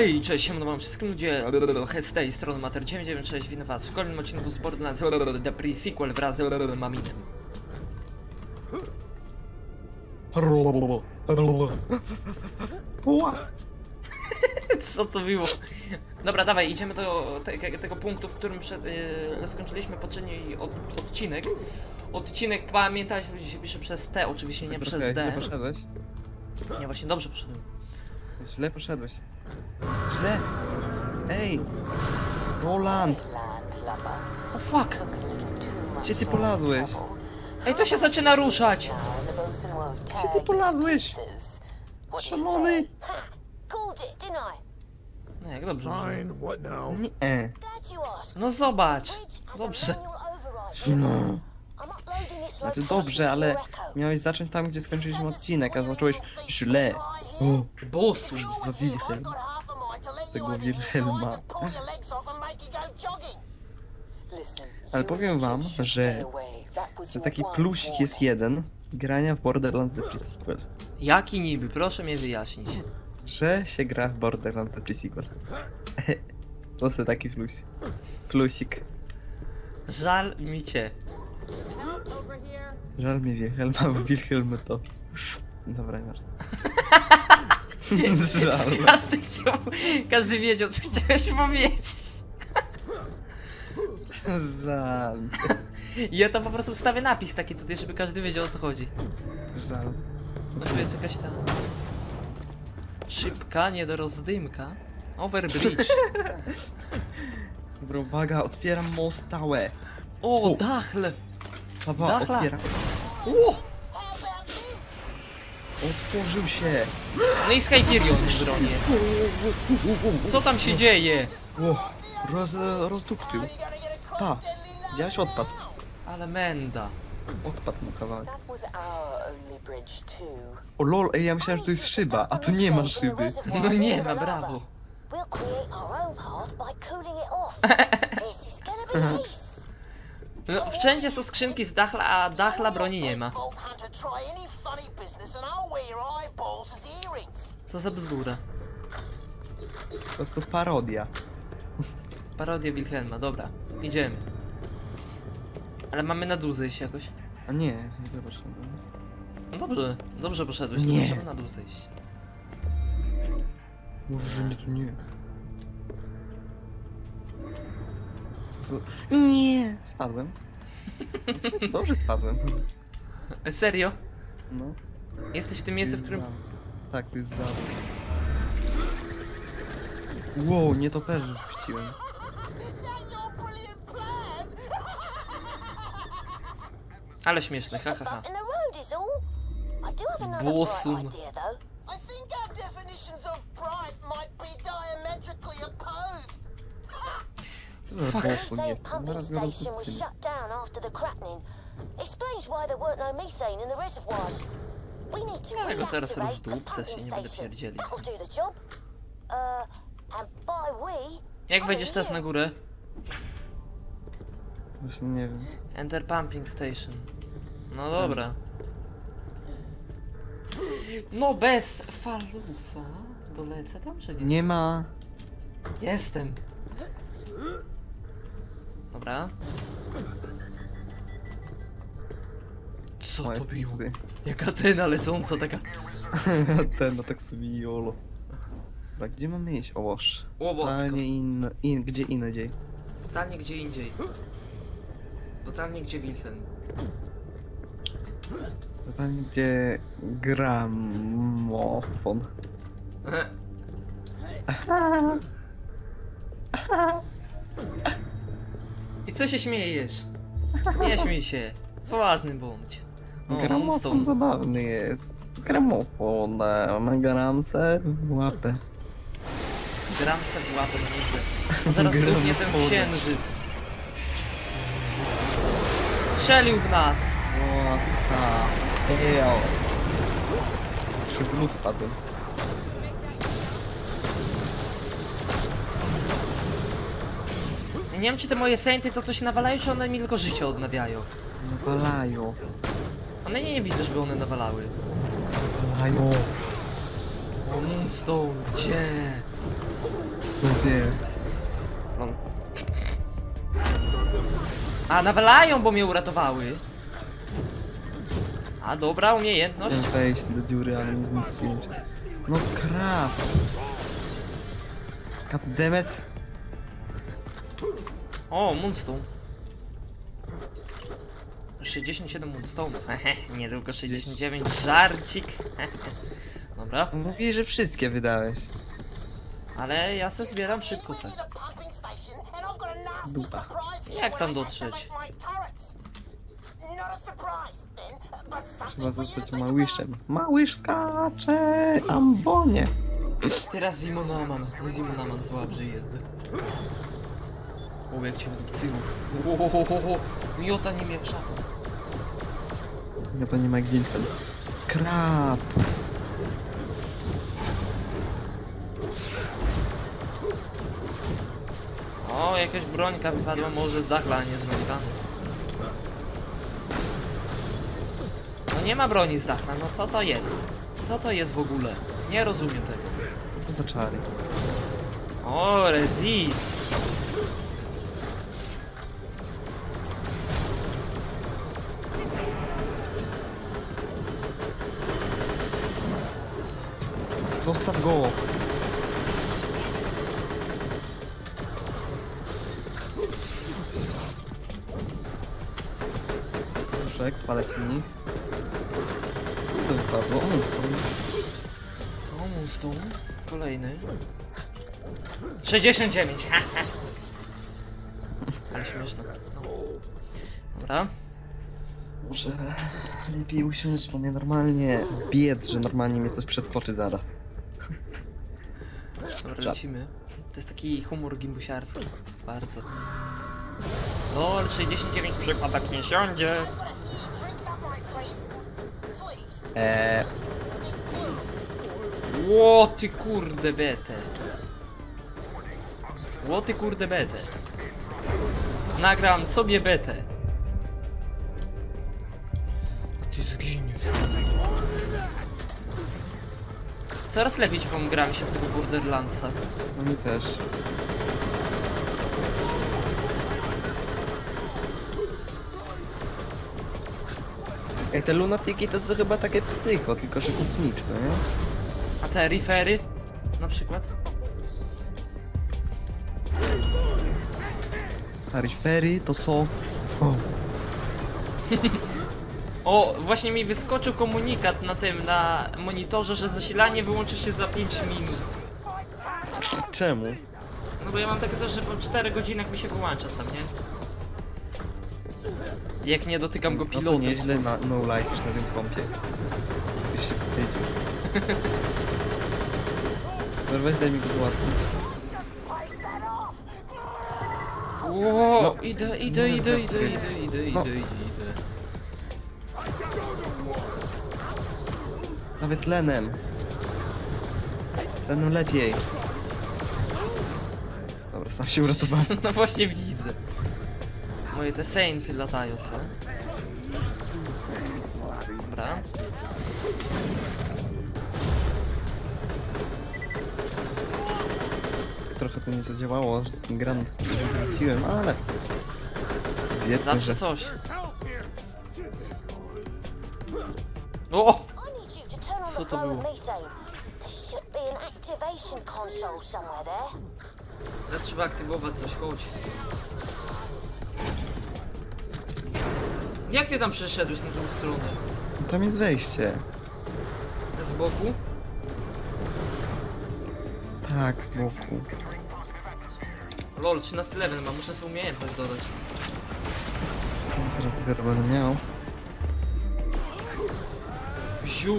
Hej, cześć, siemano wam wszystkim ludzie, z tej strony Mater996, witam was w kolejnym odcinku z Borderlands The Pre-Sequel wraz z Maminem. Co to było? Dobra, dawaj, idziemy do te, tego punktu, w którym przed, yy, skończyliśmy poprzedni od, odcinek. Odcinek, pamiętajcie, że się pisze przez T, oczywiście nie Tak przez D. Źle poszedłeś? Nie, właśnie dobrze poszedłem. Źle poszedłeś. Źle! Ej! Roland! O fuck! Gdzie ty polazłeś? Ej, to się zaczyna ruszać! Gdzie ty polazłeś? Szalony! No jak dobrze brzmi. Fine, what now? Nie. E. No zobacz! Dobrze. No. Znaczy dobrze, ale miałeś zacząć tam, gdzie skończyliśmy odcinek, a zacząłeś źle. Bosu! za Wilhelm. Z tego Wilhelma. Ale powiem wam, że że taki plusik jest jeden grania w Borderlands The Pre-Sequel. Jaki niby? Proszę mnie wyjaśnić. Że się gra w Borderlands The Pre-Sequel. To jest taki plusik. Plusik. Żal mi cię. Żal mi Wilhelma, bo Wilhelm to... Dobra, masz. Żal. Każdy chciał, każdy wiedział co chciałeś powiedzieć. Żal. Ja tam po prostu wstawię napis taki tutaj, żeby każdy wiedział o co chodzi. Żal. No tu jest jakaś ta... Szybka, nie do rozdymka. Overbridge. Dobra, uwaga, otwieram mostałę. O, O. dachle! Papa, Dachla. otwieram. O! Otworzył się. No i Skyperion w bronie. Co tam się dzieje? O, roz, rozdupcył. Pa, widziałeś odpad. Ale menda. Odpadł mu kawałek. O lol, ej, ja myślałem, że to jest szyba, a to nie ma szyby. No nie ma, brawo. We'll create our own path by cooling it off. This is gonna be ace. No, wszędzie są skrzynki z dachla, a dachla broni nie ma. Co za bzdura. Po prostu parodia. Parodia Wilhelma, dobra. Idziemy. Ale mamy na dół zejść jakoś. A nie, źle poszedłem. No dobrze, dobrze poszedłeś, Nie. nie. możemy na dół zejść. Może, że nie, to nie. Nie, spadłem. W sumie to Dobrze spadłem. Serio? No. Jesteś w tym miejscu, w którym... Za- Tak, tu jest za. Wow, nie to perły wpuściłem. Ale śmieszne, ha ha ha. bump no methane in the reservoirs. We need to Ja go the rozdupcę, się nie będę station. pierdzielić. That'll do the job. Uh, and by we, Jak wejdziesz teraz na górę? Właśnie nie wiem. Enter pumping station. No dobra. No bez falusa. Dolecę tam, czy nie? Nie ma. Jestem. Dobra. Co to tutaj. Jaka tena lecąca taka. Ten, no tak sobie jolo. Dobra, gdzie mamy iść? O. Łobotko. Totalnie in, in, gdzie indziej. Totalnie gdzie indziej. Totalnie gdzie Wilhelm. Totalnie gdzie gramofon. I co się śmiejesz? Nie śmiej się. Poważny bądź. O, Gramofon zabawny jest. Gramofon, e, ma gramce w łapę. Gram se w łapę na nigdy. Zaraz równie ten księżyc. Strzelił w nas. O, ta. Ejo. Lód wpadłem. Nie wiem czy te moje sainty to coś nawalają, czy one mi tylko życie odnawiają. Nawalają. One nie, nie widzę, żeby one nawalały. Nawalają. O Moonstone, gdzie? No nie. No. A, nawalają, bo mnie uratowały. A, dobra umiejętność. Chciałem wejść do dziury, ale nie się. No krap! Goddammit! O, Moonstone. 67 Moonstone'ów. Hehe, nie tylko 69. Żarcik. Dobra, Mówię, że wszystkie wydałeś. ale ja se zbieram szybko se. Dupa. Jak tam dotrzeć? Trzeba zostać małyszem. Małysz skacze! Ambonie! Teraz Zimonaman. Zimonaman że jest. O, jak cię wdupcyło. Ohohoho. Miota nie miał szatan. No to nie ma Gilfel. Krap! O, jakaś brońka wypadła może z dachla, a nie z. No nie ma broni z dachla, no co to jest? Co to jest w ogóle? Nie rozumiem tego. Co to za czary? O, resist! Zostaw go! Proszę, spalać nich. Co to wypadło? O, stoi. O, Moonstone. Kolejny. 69, haha. Ale śmieszne. No. Dobra. Może lepiej usiąść, bo mnie normalnie biec, że normalnie mnie coś przeskoczy zaraz. Lecimy. To jest taki humor gimbusiarski. Bardzo. Ale 69 przykładak nie siądzie. Eee. Ło ty kurde betę. Ło ty kurde betę. Nagram sobie betę. Coraz lepiej ci gram się w tego Borderlandsa. no mi też. Ej, te lunatiki to są chyba takie psycho, tylko że kosmiczne, nie? A te rifery? Na przykład? Taryfery to są... O, O, właśnie mi wyskoczył komunikat na tym, na monitorze, że zasilanie wyłączy się za 5 minut. czemu? No bo ja mam takie coś, że po 4 godzinach mi się wyłącza sam, nie? Jak nie dotykam go No to pilotem. nieźle na no life na tym kompie. Byś się wstydził. Dobra, weź daj mi go załatwić. Ło, No. idę, idę, No, idę, no, idę, no. idę, idę, No. idę, Nawet tlenem. Tlenem lepiej. Dobra, sam się uratowałem. No właśnie widzę. Moje te sainty latają se. Dobra. Trochę to nie zadziałało, że ten granat, który wróciłem, ale... Wiedzmy, Zawsze że... coś. O! Co to było? Ale trzeba aktywować coś, chodź. Jak ty tam przeszedłeś na tą stronę? Tam jest wejście. Z boku? Tak, z boku. Lol, 13 level ma, muszę sobie umiejętność dodać. Zaraz dopiero będę miał. Ziu!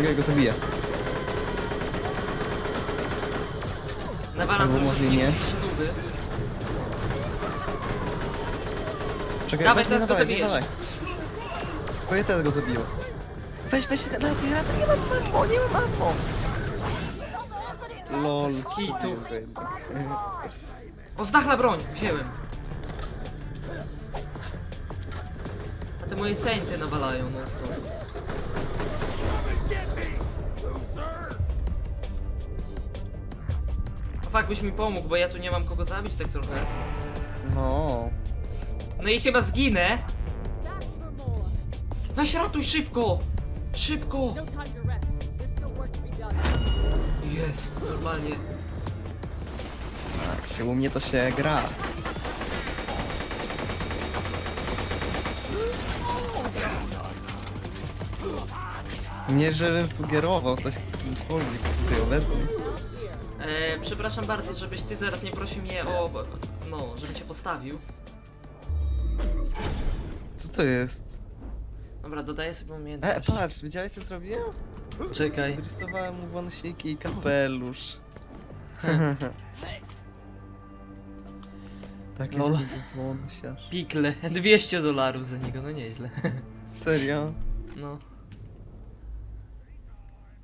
Tak Czekaj, go zabiję. Nawalam Albo troszeczkę może i nie. Czekaj, Dawaj, weź mnie, teraz go dawaj, zabijesz. dawaj. Teraz go zabiję. Weź, weź, ratuj, ratuj, nie mam ammo, nie mam ammo. Lol, kitu. O, zdachla broń, wziąłem. A te moje sejnty nawalają mocno. Fakt byś mi pomógł, bo ja tu nie mam kogo zabić tak trochę. No. No i chyba zginę. Weź ratuj szybko! Szybko! Jest, normalnie. Tak, się u mnie to się gra. Nie, żebym sugerował coś kimkolwiek tutaj obecny. E, przepraszam bardzo, żebyś ty zaraz nie prosił mnie o... No, żebym cię postawił. Co to jest? Dobra, dodaję sobie E, umiejętność. patrz, widziałeś co zrobiłem? Czekaj. Wyrysowałem mu wąsiki i kapelusz. Taki Lol. niego wąsiarz. Pikle. 200 dolarów za niego, no nieźle. Serio? No.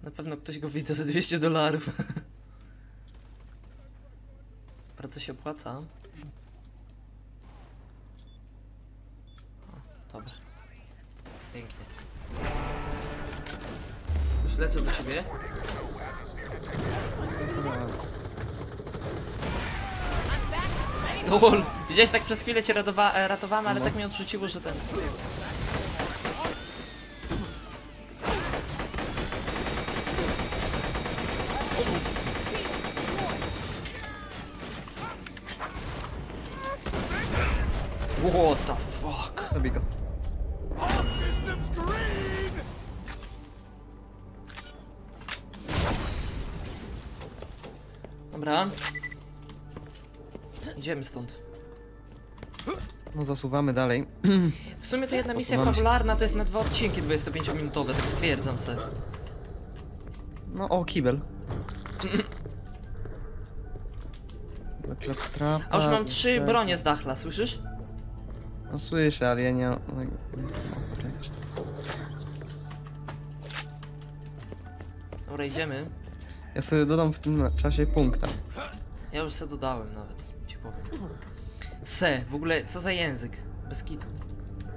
Na pewno ktoś go widzi za 200 dolarów. Bardzo się opłaca. O, dobra. Pięknie. Już lecę do ciebie. Lol. Widziałeś, tak przez chwilę cię e, ratowałem, ale No. tak mnie odrzuciło, że ten... stąd. No zasuwamy dalej. W sumie to jedna misja Posuwamy się. fabularna to jest na dwa odcinki 25-minutowe, tak stwierdzam se. No o, kibel. Trapa, A już mam trzy bronie z dachla, słyszysz? No słyszę, ale ja nie... No. Dobra, idziemy. ja sobie dodam w tym czasie punkta. Ja już se dodałem nawet, powiem. Se, w ogóle, co za język? Bez kitu.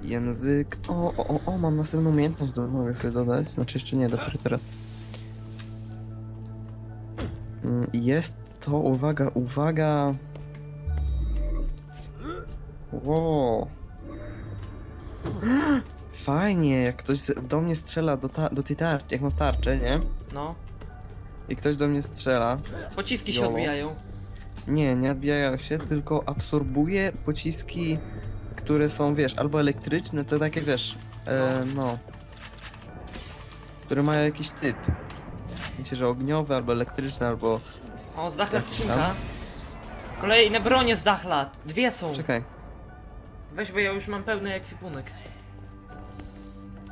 Język... O, o, o, o, mam następną umiejętność, do, mogę sobie dodać. Znaczy jeszcze nie, dopiero teraz. Mm, Jest to, uwaga, uwaga... Wow. Fajnie, jak ktoś z- do mnie strzela do, ta, do tej tarczy, jak mam tarczę, nie? No. I ktoś do mnie strzela. Pociski się Jolo. odbijają. Nie, nie odbijają się, tylko absorbuje pociski, które są, wiesz, albo elektryczne, to takie, wiesz, e, no, które mają jakiś typ. W sensie, że ogniowe, albo elektryczne, albo... O, z dachla Jak tam? skrzynka. Kolejne bronie z dachla. Dwie są. Czekaj, Weź, bo ja już mam pełny ekwipunek.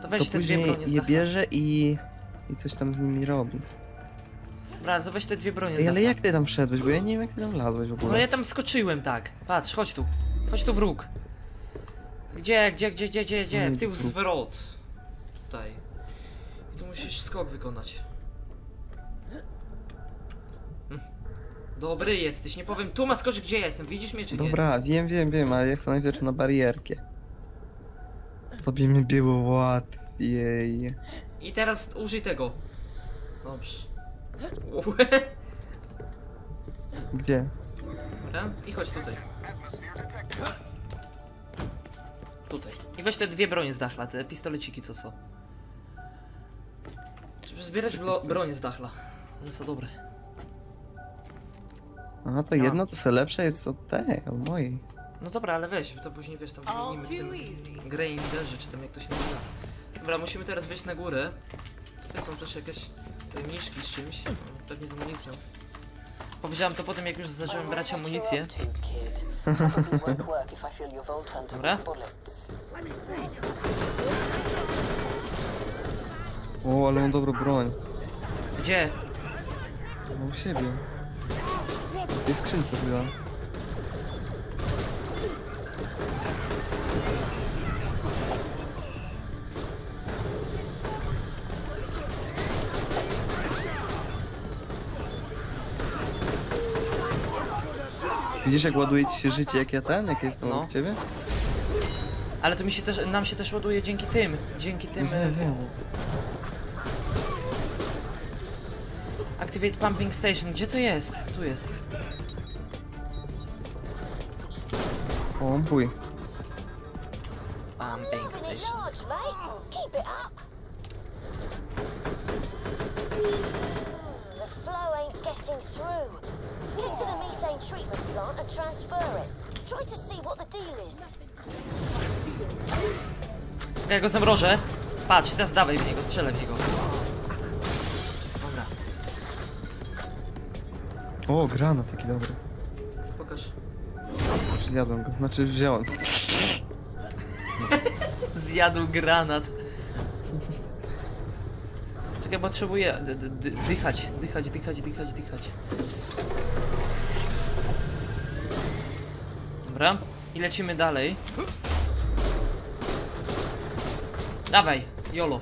To weź to te dwie później bronie z je dachla. bierze i... i coś tam z nimi robi. To weź te dwie bronie Ej, ale jak ty tam wszedłeś, bo ja nie wiem, jak ty tam wlazłeś w No ogóle. ja tam skoczyłem, tak. Patrz, chodź tu. Chodź tu wróg. Gdzie, gdzie, gdzie, gdzie, gdzie, gdzie? No, W tył zwrot. Tutaj. I tu musisz skok wykonać. Hm. Dobry jesteś, nie powiem. Tu ma skoczyć, gdzie jestem. Widzisz mnie czy nie? Dobra, wiem, wiem, wiem, ale ja chcę najpierw na barierkę. Sobie mi było łatwiej. I teraz użyj tego. Dobrze. Gdzie? Dobra, i chodź tutaj. Tutaj. I weź te dwie bronie z dachla, te pistoleciki co są. Żeby zbierać blo- broń z dachla. One są dobre. A, to No. jedno to se lepsze jest od tej, od mojej. No dobra, ale weź, to później wiesz, tam All wymienimy w too tym easy. grinderze, czy tam jak to się nazywa. Dobra, musimy teraz wejść na górę. Tutaj są też jakieś tajemniczki z czymś, no, pewnie z amunicją. Powiedziałem to potem, jak już zacząłem brać amunicję. Dobra. O, ale mam dobrą broń. Gdzie? Mam u siebie. W tej skrzynce była. Widzisz jak ładuje ci się życie, jak ja ten, jak jestem No. obok ciebie? Ale to mi się też, nam się też ładuje dzięki tym, dzięki tym... Nie wiem. Activate Pumping Station, gdzie to jest? Tu jest. O. Pumping Station. large, mate. Keep it up. Getting through. Get to the methane treatment plant and transfer it. Try to see what the deal is. Ja go zamrożę. Patrz, teraz dawaj w niego, strzelę w niego. Dobra, O, granat taki dobry. pokaż. Już Zjadłem go. Znaczy wziąłem. Zjadł granat. Czekaj, potrzebuję dychać, dychać, dychać, dychać, dychać. Dobra, i lecimy dalej. Dawaj, Jolo.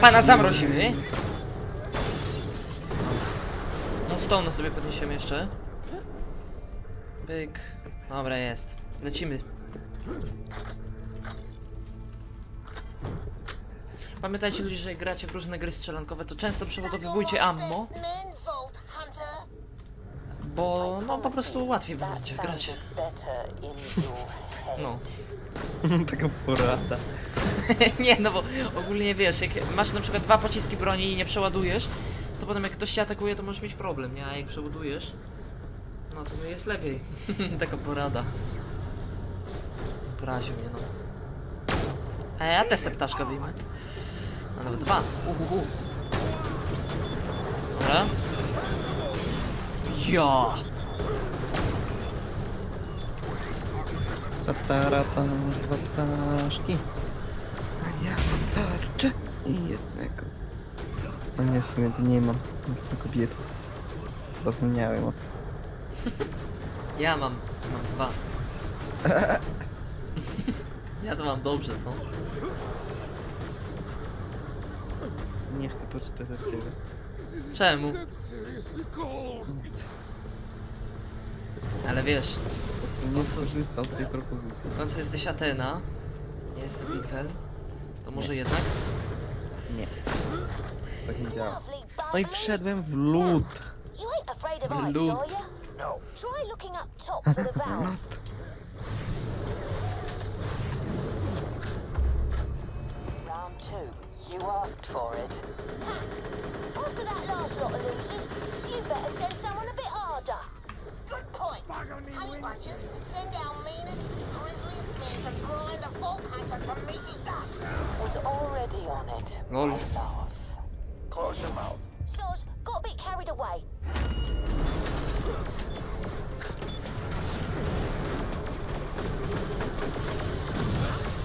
Pana zamrozimy. No stone sobie podniesiemy jeszcze. Pyk. Dobra, jest. Lecimy. Pamiętajcie ludzie, że jak gracie w różne gry strzelankowe, to często przewodowywujcie ammo, bo no po prostu łatwiej będzie grać. No. Taka porada. nie, no bo ogólnie wiesz, jak masz na przykład dwa pociski broni i nie przeładujesz, to potem jak ktoś cię atakuje, to możesz mieć problem, nie? A jak przeładujesz, no to jest lepiej. Taka porada. Poraził mnie, no. A ja też se ptaszka wyjmę. A nawet dwa. Uhuhu. Dobra. Ja. Tatarata, masz dwa ptaszki. I jednego. No nie, w sumie to nie mam. Jestem kobietą. Zapomniałem o tym. Ja mam, mam dwa. ja to mam dobrze, co? Nie chcę poczytać od ciebie. Czemu? Nie chcę. Ale wiesz, Po prostu nie skorzystam z tej propozycji. w końcu jesteś Atena, nie jestem Winkel, to może jednak? Nie. Tak nie działa. No i wszedłem w lód. W lód. You asked for it. Ha! After that last lot of losers, you better send someone a bit harder. Good point. Honey bunches, send to meaty dust. Was already on it. Lol. Close your mouth. Soz got a bit carried away.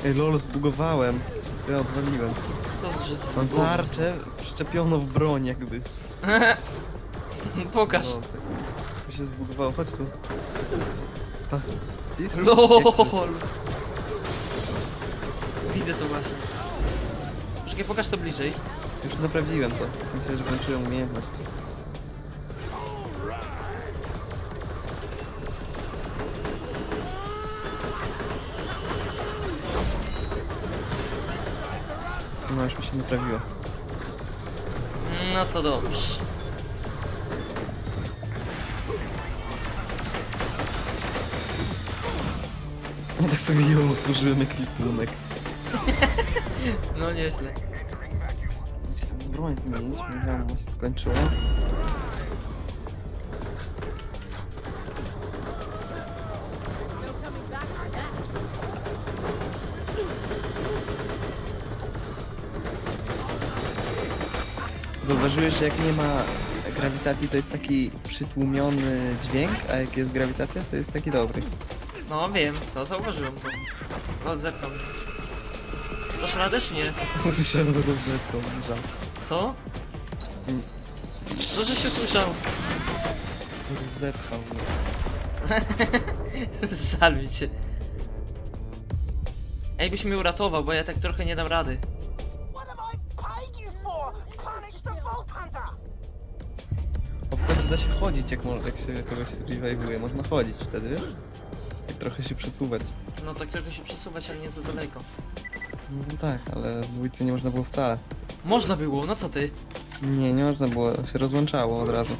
Ej, lol, zbugowałem. Co ja odwaliłem? Co, że z Mam tarczę wszczepioną w broń jakby. Pokaż. No, tak. To się zbugowało, chodź tu. Patrz, widzisz? LOL. Widzę to właśnie. Czekaj, pokaż to bliżej. Już naprawiłem to, w sensie, że włączyłem umiejętność. No już mi się naprawiło. No to dobrze. Ja tak sobie ją służyłem ekwipunek. No nieźle. Musiałem broń zmienić, mówiłem, mu się skończyło. Zauważyłeś, że jak nie ma grawitacji, to jest taki przytłumiony dźwięk, a jak jest grawitacja, to jest taki dobry. No wiem, to zauważyłem to. No zepnął. Dasz radę czy nie? Usłyszałem rozrzewką, żal. Co? Co, że się słyszał? Zepchał mnie. Żal mi cię. Ej, byś mnie uratował, bo ja tak trochę nie dam rady. What have I paid you for? Punish the Vault Hunter! O, w końcu da się chodzić, jak, mo- jak się kogoś revive'uje. Można chodzić wtedy, wiesz? Tak trochę się przesuwać. No tak trochę się przesuwać, ale nie za daleko. No tak, ale w dwójce nie można było wcale. Można było, no co ty? Nie, nie można było, się rozłączało od razu.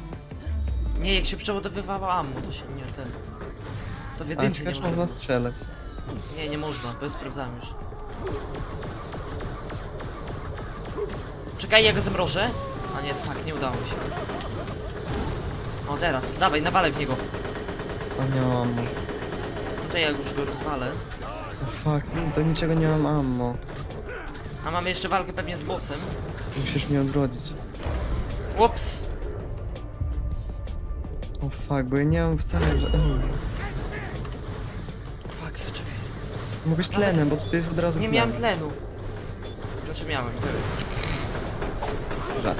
Nie, jak się przeładowywało ammo, to się nie ten. To w A jedynce nie czy można. strzelać. Nie, nie można, bo ja sprawdzałem już. Czekaj, ja go zamrożę. A nie, tak, nie udało mi się. O, teraz, dawaj, nawalę w niego. A nie mam. No to ja już go rozwalę. Fuck, nie, do niczego nie mam ammo. A mamy jeszcze walkę pewnie z bossem. Musisz mnie odrodzić. Ups! O fuck, bo ja nie mam wcale... że- Fuck, czekaj. Mogłeś tlenem, bo tutaj jest od razu Nie tlen. miałem tlenu. Znaczy miałem, były. Żart.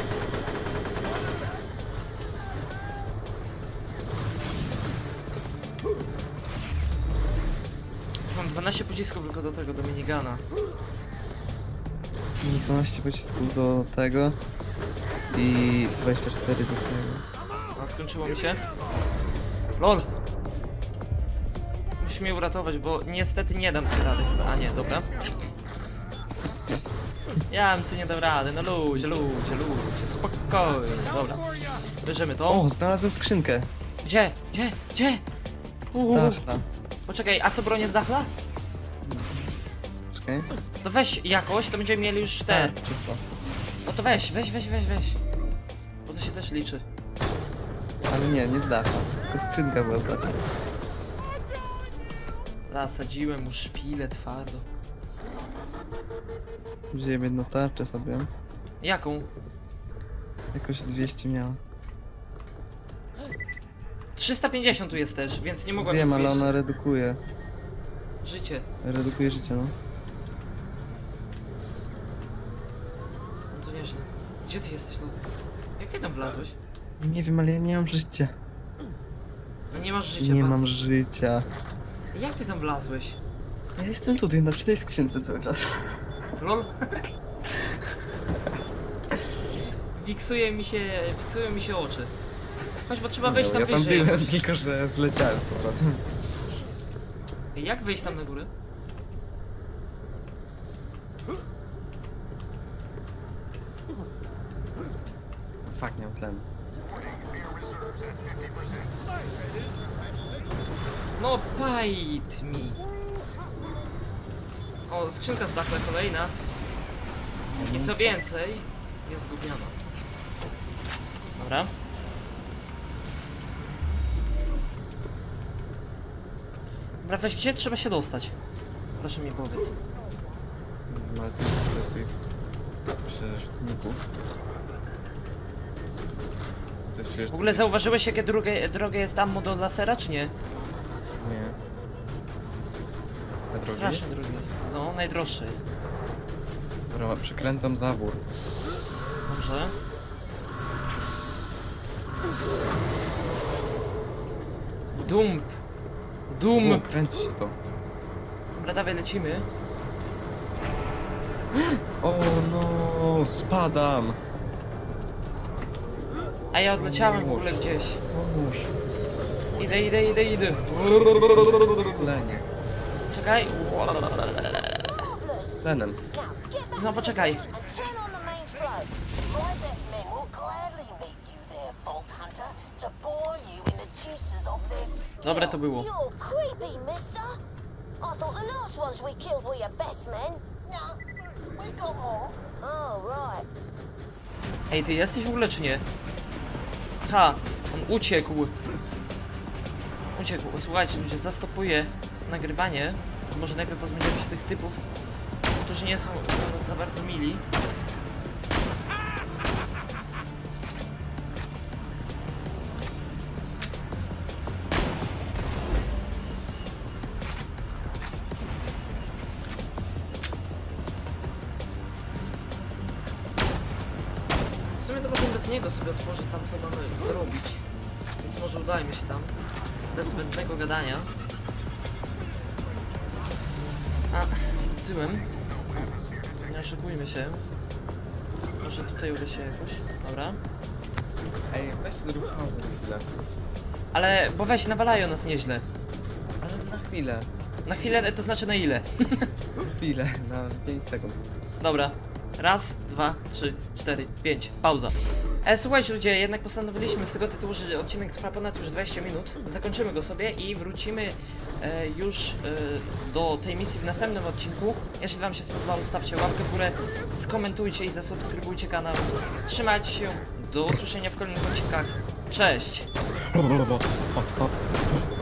Mam 12 pocisków tylko do tego, do minigana. Mam 12 pocisków do tego. I 24 do tego. A skończyło mi się. LOL! Musisz mnie uratować, bo niestety nie dam sobie rady chyba. A nie, dobra. Ja bym sobie nie dał rady, no ludzie, ludzie, ludzie, spokojnie, dobra. Bierzemy to. O, znalazłem skrzynkę. Gdzie? Gdzie? Gdzie? Uuu. Stachla. Poczekaj, a co bronię zdachla? Czekaj. To weź jakoś, to będziemy mieli już ten. Tak, czysto. No to weź, weź, weź, weź, weź. Bo to się też liczy. Ale nie, nie zdachla. Tylko skrzynka była zdachla. Zasadziłem mu szpilę twardo. Wziąłem jedną tarczę sobie. Jaką? Jakoś 200 miała. 350 tu jest też, więc nie mogłem Wiem, mieć ale 200. ona redukuje. Życie. Redukuje życie. No to nieźle. Gdzie ty jesteś, no? Jak ty tam wlazłeś? Nie wiem, ale ja nie mam życia. No nie masz życia, Nie bardzo. mam życia. Jak ty tam wlazłeś? Ja jestem tutaj, na tej skrzynce cały czas. Lol? Wiksuje mi się, fiksują mi się oczy. Chodź, bo trzeba wejść No, tam ja tam wyżej. byłem, jakoś. tylko że zleciałem z powrotem. Jak wejść tam na górę? Fuck, nie mam tlenu. No, bite mi. O, skrzynka z dachla kolejna. I co więcej, jest zgubiona. Dobra. Dobra, weź, gdzie trzeba się dostać? Proszę mi powiedz. Ma tych, tych przerzutników. Coś czujesz? W ogóle zauważyłeś, jakie drogie, drogie jest ammo do lasera, czy nie? Nie. Na drogi? Strasznie drogie jest. No, najdroższe jest. Dobra, przekręcam zawór. Dobrze. Dump. Dum. O, kręci się to. Dobra, dawaj, lecimy. O no, spadam! A ja odleciałem w ogóle gdzieś. Pomóż. Idę, idę, idę, idę. Tlenie. Czekaj. Back No, poczekaj. Dobre to było. You're creepy, mister. I thought the last ones we killed were your best men. No, we've got more. Oh, right. Ej, ty jesteś w ogóle czy nie? Ha, on uciekł. Uciekł. Słuchajcie, ludzie, zastopuję nagrywanie. Może najpierw pozbędziemy się tych typów, którzy nie są za bardzo mili. Gadania. A, z tyłem. Nie oszukujmy się. Może tutaj uda się jakoś. Dobra. Ej, weź zrób pauzę na chwilę. Ale, bo weź, nawalają nas nieźle. Ale na chwilę. Na chwilę, to znaczy na ile? Na chwilę, na 5 sekund. Dobra. Raz, dwa, trzy, cztery, pięć. Pauza. E, słuchajcie ludzie, jednak postanowiliśmy z tego tytułu, że odcinek trwa ponad już 20 minut. Zakończymy go sobie i wrócimy e, już e, do tej misji w następnym odcinku. Jeśli wam się spodobało, stawcie łapkę w górę, skomentujcie i zasubskrybujcie kanał. Trzymajcie się, do usłyszenia w kolejnych odcinkach. Cześć!